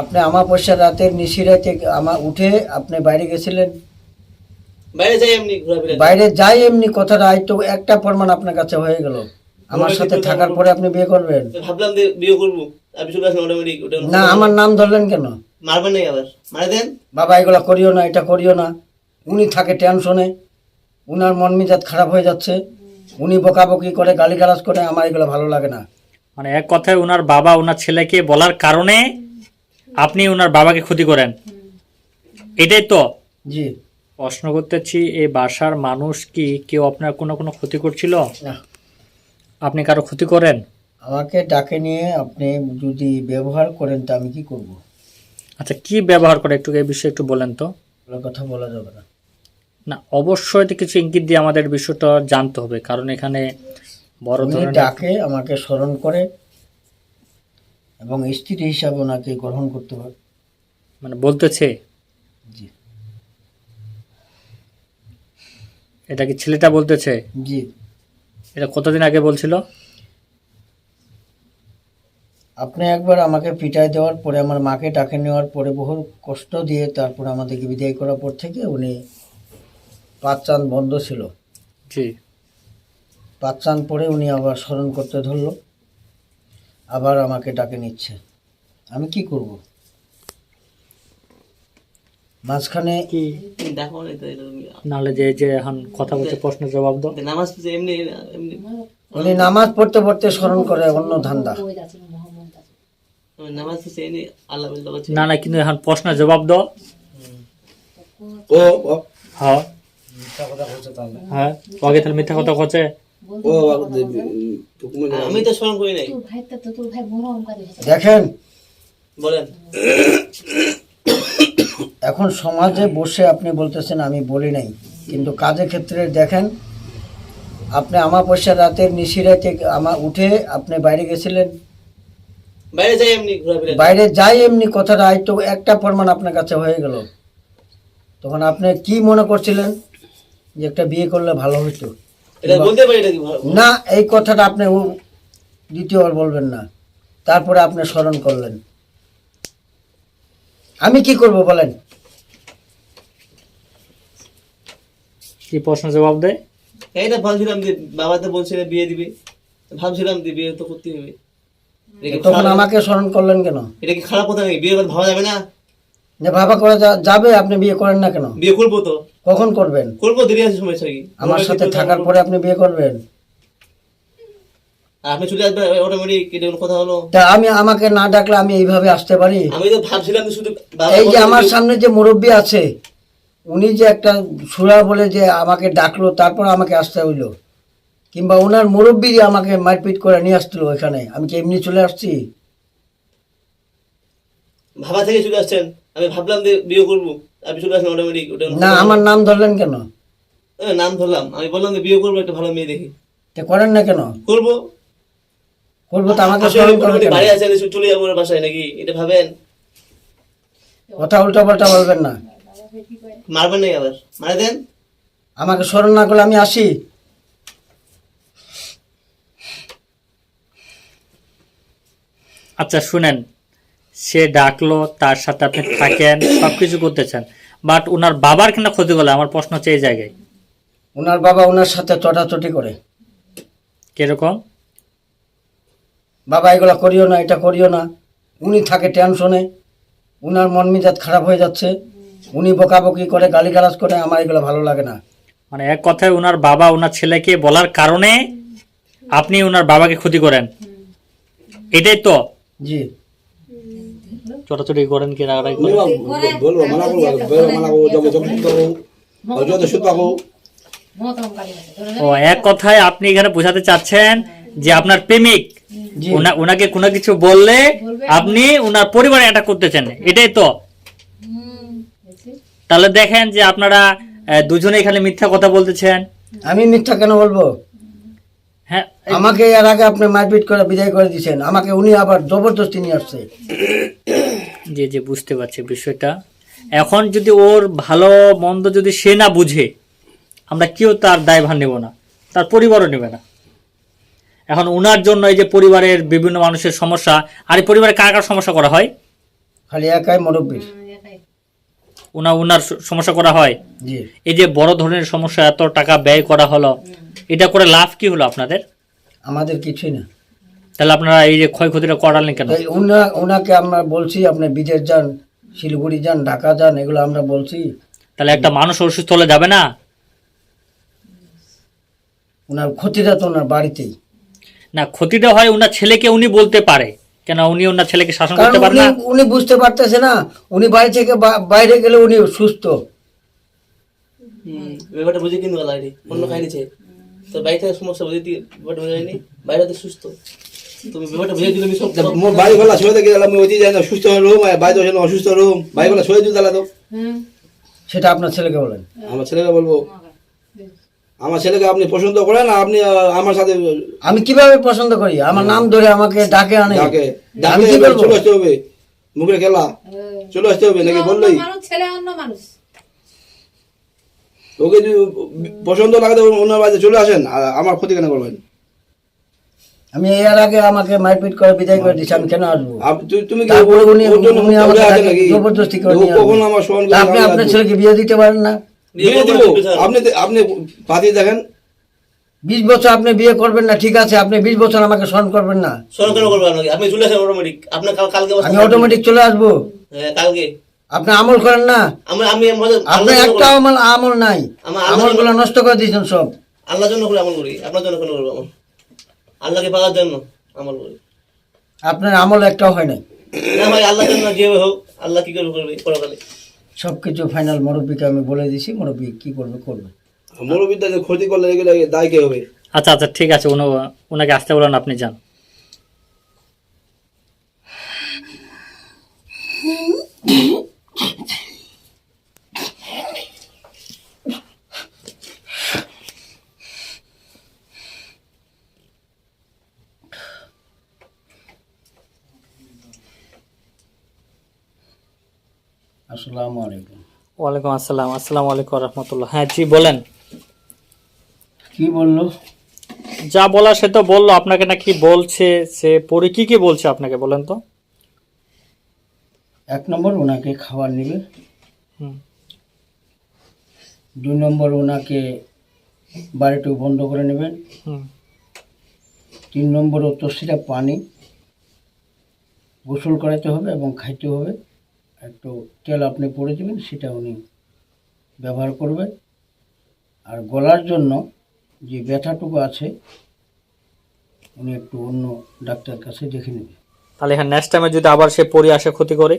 আপনি আমার পয়সা রাতের নিশিরাতে আমার উঠে আপনি বাইরে গেছিলেন? বাইরে যাই এমনি বাইরে যাই এমনি কথাটা তো একটা প্রমাণ আপনার কাছে হয়ে গেল। আমার সাথে থাকার পরে আপনি বিয়ে করবেন। ভাবলাম যে বিয়ে করব। আমি চলে আসলাম অটোমেটিক ওটা না আমার নাম ধরলেন কেন? মারবেন নাকি আবার? মারা দেন? বাবা এগুলো করিও না এটা করিও না। উনি থাকে টেনশনে। উনার মন মেজাজ খারাপ হয়ে যাচ্ছে। উনি বকাবকি করে গালিগালাজ করে আমার এগুলো ভালো লাগে না। মানে এক কথায় ওনার বাবা ওনার ছেলেকে বলার কারণে আপনি ওনার বাবাকে ক্ষতি করেন। এটাই তো। জি। প্রশ্ন করতেছি এই বাসার মানুষ কি কেউ আপনার কোনো কোনো ক্ষতি করছিল? না। আপনি কারও ক্ষতি করেন? আমাকে ডাকে নিয়ে আপনি যদি ব্যবহার করেন তা আমি কি করব? আচ্ছা কি ব্যবহার করে একটু এই বিষয়ে একটু বলেন তো। কথা বলা যাবে না। না অবশ্যই তো কিছু ইঙ্গিত দিয়ে আমাদের বিষয়টা জানতে হবে কারণ এখানে বড় ধরনের ডাকে আমাকে স্মরণ করে এবং স্ত্রী হিসাবে ওনাকে গ্রহণ করতে হবে মানে বলতেছে? জি। এটা কি ছেলেটা বলতেছে? জি। এটা কতদিন আগে বলছিল? আপনি একবার আমাকে পিটাই দেওয়ার পরে আমার মাকে ডাকে নেওয়ার পরে বহু কষ্ট দিয়ে তারপর আমাদেরকে বিদায় করার পর থেকে উনি পাঁচ চাঁদ বন্ধ ছিল। জি। পাঁচ চাঁদ পরে উনি আবার স্মরণ করতে ধরলো। আবার আমাকে ডাকে নিচ্ছে। আমি কি করব? মাঝখানে কি? দেখো না তো এটা নাহলে যে যে এখন কথা বলছে প্রশ্নের জবাব দাও। নামাজ এমনি এমনি উনি নামাজ পড়তে পড়তে স্মরণ করে অন্য ধান্দা। না না কিন্তু এখন প্রশ্নের জবাব দাও। ও ও। হ্যাঁ। হ্যাঁ। আগে তাহলে মিথ্যা কথা কচ্ছে আমি তো স্মরণ করি নাই। দেখেন। বলেন। এখন সমাজে বসে আপনি বলতেছেন আমি বলি নাই। কিন্তু কাজের ক্ষেত্রে দেখেন আপনি আমার পয়সা রাতের নিশিরাতে আমার উঠে আপনি বাইরে গেছিলেন। বাইরে যাই এমনি বাইরে যাই এমনি কথাটা তো একটা প্রমাণ আপনার কাছে হয়ে গেল। তখন আপনি কি মনে করছিলেন যে একটা বিয়ে করলে ভালো হতো না এই কথাটা আপনি দ্বিতীয়বার বলবেন না। তারপরে আপনি স্মরণ করলেন। আমি কি করব বলেন? কি প্রশ্ন জবাব দেয়? এইটা ভাবছিলাম যে বাবা তো বলছিল বিয়ে দিবে। ভাবছিলাম যে বিয়ে তো করতে হবে। তখন আমাকে স্মরণ করলেন কেন? এটা কি খারাপ কথা নাকি? বিয়ে ভাবা যাবে না? যে ভাবা করা যাবে আপনি বিয়ে করেন না কেন? বিয়ে করব তো। কখন করবেন? করব দেরি আছে সমস্যা কি আমার সাথে থাকার পরে আপনি বিয়ে করবেন। আপনি চলে আসবেন অটোমেটিক এটা কোনো কথা হলো। তা আমি আমাকে না ডাকলে আমি এইভাবে আসতে পারি? আমি তো ভাবছিলাম শুধু এই যে আমার সামনে যে মুরব্বী আছে উনি যে একটা সুরা বলে যে আমাকে ডাকলো তারপর আমাকে আসতে হইল। কিংবা ওনার মুরব্বী আমাকে মারপিট করে নিয়ে আসছিল ওইখানে। আমি কি এমনি চলে আসছি? ভাবা থেকে চলে আসছেন। আমি ভাবলাম যে বিয়ে করব। আপনি চলে আসলেন অটোমেটিক ওটা না আমার নাম ধরলেন কেন? নাম ধরলাম। আমি বললাম যে বিয়ে করব একটা ভালো মেয়ে দেখি। তা করেন না কেন? করব। করব তো আমাকে স্মরণ করবেন কেন? বাড়ি আছেন চলে যাব ওর বাসায় নাকি? এটা ভাবেন? কথা উল্টা পাল্টা বলবেন না। মারবেন নাকি আবার? মারা দেন? আমাকে স্মরণ না করলে আমি আসি। আচ্ছা শুনেন। সে ডাকলো তার সাথে আপনি থাকেন সব কিছু করতেছেন। বাট ওনার বাবার কিনা ক্ষতি করল? আমার প্রশ্ন হচ্ছে এই জায়গায়। ওনার বাবা ওনার সাথে চটাচটি করে। কীরকম? বাবা এগুলো করিও না এটা করিও না। উনি থাকে টেনশনে। উনার মন মেজাজ খারাপ হয়ে যাচ্ছে। উনি বকাবকি করে গালিগালাজ করে আমার এগুলো ভালো লাগে না। মানে এক কথায় ওনার বাবা ওনার ছেলেকে বলার কারণে আপনি ওনার বাবাকে ক্ষতি করেন। এটাই তো। জি। ছোটাছুটি করেন কি রাগারাগি করেন? বলব মানা করব বেরো মানা করব যাব করব ও এক কথায় আপনি এখানে বোঝাতে চাচ্ছেন যে আপনার প্রেমিক ওনাকে কোনো কিছু বললে আপনি ওনার পরিবারে এটা করতেছেন। এটাই তো। তাহলে দেখেন যে আপনারা দুজনে এখানে মিথ্যা কথা বলতেছেন। আমি মিথ্যা কেন বলব? হ্যাঁ আমাকে এর আগে আপনি মারপিট করে বিদায় করে দিয়েছেন। আমাকে উনি আবার জবরদস্তি নিয়ে আসছে। জি জি বুঝতে পারছি বিষয়টা। এখন যদি ওর ভালো মন্দ যদি সে না বুঝে আমরা কেউ তার দায়ভার নেব না তার পরিবারও নেবে না। এখন ওনার জন্য এই যে পরিবারের বিভিন্ন মানুষের সমস্যা আর এই পরিবারে কার কার সমস্যা করা হয়? খালি একাই মুরব্বীর ওনা ওনার সমস্যা করা হয়? এই যে বড় ধরনের সমস্যা এত টাকা ব্যয় করা হলো এটা করে লাভ কি হলো আপনাদের? আমাদের কিছুই না। তাহলে আপনারা এই যে ক্ষয়ক্ষতিটা করালেন কেন? উনা ওনাকে আমরা বলছি আপনি বিদেশ যান শিলিগুড়ি যান ঢাকা যান এগুলো আমরা বলছি। তাহলে একটা মানুষ অসুস্থ হলে যাবে না? ওনার ক্ষতিটা তো ওনার বাড়িতেই। না ক্ষতিটা হয় ওনার ছেলেকে উনি বলতে পারে। কেন উনি ওনার ছেলেকে শাসন করতে পারে না? উনি বুঝতে পারতেছে না উনি বাড়ি থেকে বাইরে গেলে উনি সুস্থ। হুম, ব্যাপারটা বুঝে কিন্তু অন্য কাহিনী তো বাইরে সমস্যা বুঝে দিয়ে ব্যাপারটা বুঝে বাইরে তো সুস্থ। আমি সব সব- মোর বাড়ি গলা শুয়ে থেকে গেলাম ওই যাই না সুস্থ রুম অসুস্থ রুম বাড়ি গলা শুয়ে দিতে তো। সেটা আপনার ছেলেকে বলেন। আমার ছেলেকে বলব। আমার ছেলেকে আপনি পছন্দ করেন আপনি আমার সাথে আমি কীভাবে পছন্দ করি? আমার নাম ধরে আমাকে ডাকে আনে ডাকে। ডাকে চলে আসতে হবে। মুখের খেলা। চলে আসতে হবে নাকি বললেই? ছেলে অন্য মানুষ। ওকে যদি পছন্দ লাগে তো অন্য বাড়িতে চলে আসেন আর আমার ক্ষতি কেন করবেন? আমি এর আগে আমাকে মারপিট করে বিদায় করে দিচ্ছি আমি কেন আসব? তুমি তারপরে উনি উনি আমাকে? জবরদস্তি করে নিয়ে আপনি আপনার ছেলেকে বিয়ে দিতে পারেন না? বিয়ে বিয়ে দিব। আপনি আপনি পাতি দেখেন। বিশ বছর আপনি বিয়ে করবেন না ঠিক আছে আপনি বিশ বছর আমাকে স্মরণ করবেন না। স্মরণ কেন করব আপনি চলে আসেন অটোমেটিক আপনার কালকে আমি অটোমেটিক চলে আসব। হ্যাঁ কালকে। আপনি আমল করেন না। আমি আমি আমাদের- আপনি একটা। আমল আমল নাই। আমার আমলগুলো নষ্ট করে দিয়েছেন সব। আল্লাহর জন্য করে আমল করি। আপনার জন্য কেন করব। আমল আল্লাহকে পাওয়ার জন্য আমল করি। আপনার আমল একটাও হয় নাই? না ভাই আল্লাহর জন্য যেভাবে হোক আল্লাহ কি করবে করবে পরকালে সব কিছু ফাইনাল মুরব্বীকে আমি বলে দিছি মুরব্বী কি করবে করবে। যে ক্ষতি করলে এগুলো দায় কে হবে? আচ্ছা আচ্ছা ঠিক আছে উনি ওনাকে আসতে বলেন আপনি যান। আসসালামু আলাইকুম। ওয়ালাইকুম আসসালাম। আসসালামু আলাইকুম রহমতুল্লাহ। হ্যাঁ জি বলেন। কি বলল? যা বলা সে তো বলল আপনাকে নাকি বলছে সে পরে কি কি বলছে আপনাকে বলেন তো। এক নম্বর ওনাকে খাবার নেবে। হুম। দুই নম্বর ওনাকে বাড়িটুকু বন্ধ করে নেবেন। হুম। তিন নম্বর তসিরা পানি। গোসল করাতে হবে এবং খাইতে হবে। একটু তেল আপনি পরে দেবেন সেটা উনি ব্যবহার করবেন আর গলার জন্য যে ব্যথাটুকু আছে উনি একটু অন্য ডাক্তার কাছে দেখে নেবে। তাহলে এখানে নেক্সট টাইমে যদি আবার সে পরে আসে ক্ষতি করে?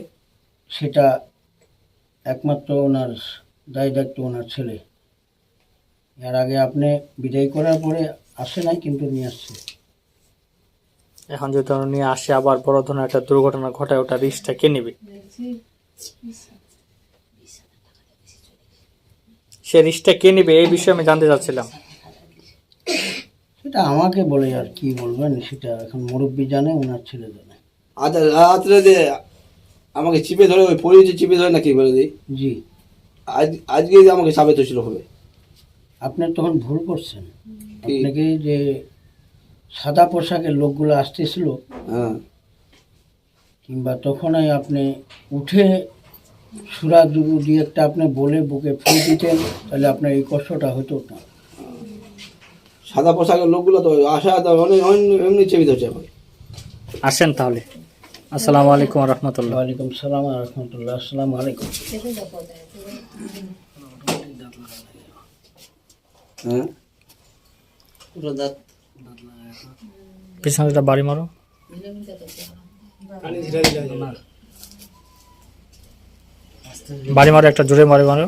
সেটা একমাত্র ওনার দায় দায়িত্ব ওনার ছেলে। এর আগে আপনি বিদায় করার পরে আসে নাই কিন্তু নিয়ে আসছে। এখন যদি উনি নিয়ে আসে আবার বড় ধরনের একটা দুর্ঘটনা ঘটায় ওটা রিস্কটা কে নেবে? সে রিস্কটা কে নেবে এই বিষয়ে আমি জানতে চাচ্ছিলাম। সেটা আমাকে বলে আর কি বলবেন সেটা এখন মুরব্বী জানে ওনার ছেলে জানে। আজ রাত্রে যে আমাকে চিপে ধরে ওই পরি যে চিপে ধরে নাকি বলে দিই? জি। আজ আজকে যে আমাকে সাবেত হয়েছিল হবে। আপনি তখন ভুল করছেন। কি? আপনাকে যে সাদা পোশাকের লোকগুলো আসতেছিল হ্যাঁ। কিংবা তখনই আপনি উঠে সুরা দুবু দিয়ে একটা আপনি বলে বুকে ফুল দিতেন তাহলে আপনার এই কষ্টটা হতো না। সাদা পোশাকের লোকগুলো তো আসা অনেক এমনি চেপে ধরছে আসেন তাহলে। আসসালামু আলাইকুম রহমতুল্লাহ। ওয়ালাইকুম সালাম রহমতুল্লাহ। আসসালামু আলাইকুম। হ্যাঁ? পিছনে বাড়ি মারো। বাড়ি মারো একটা জোরে মারে মারো।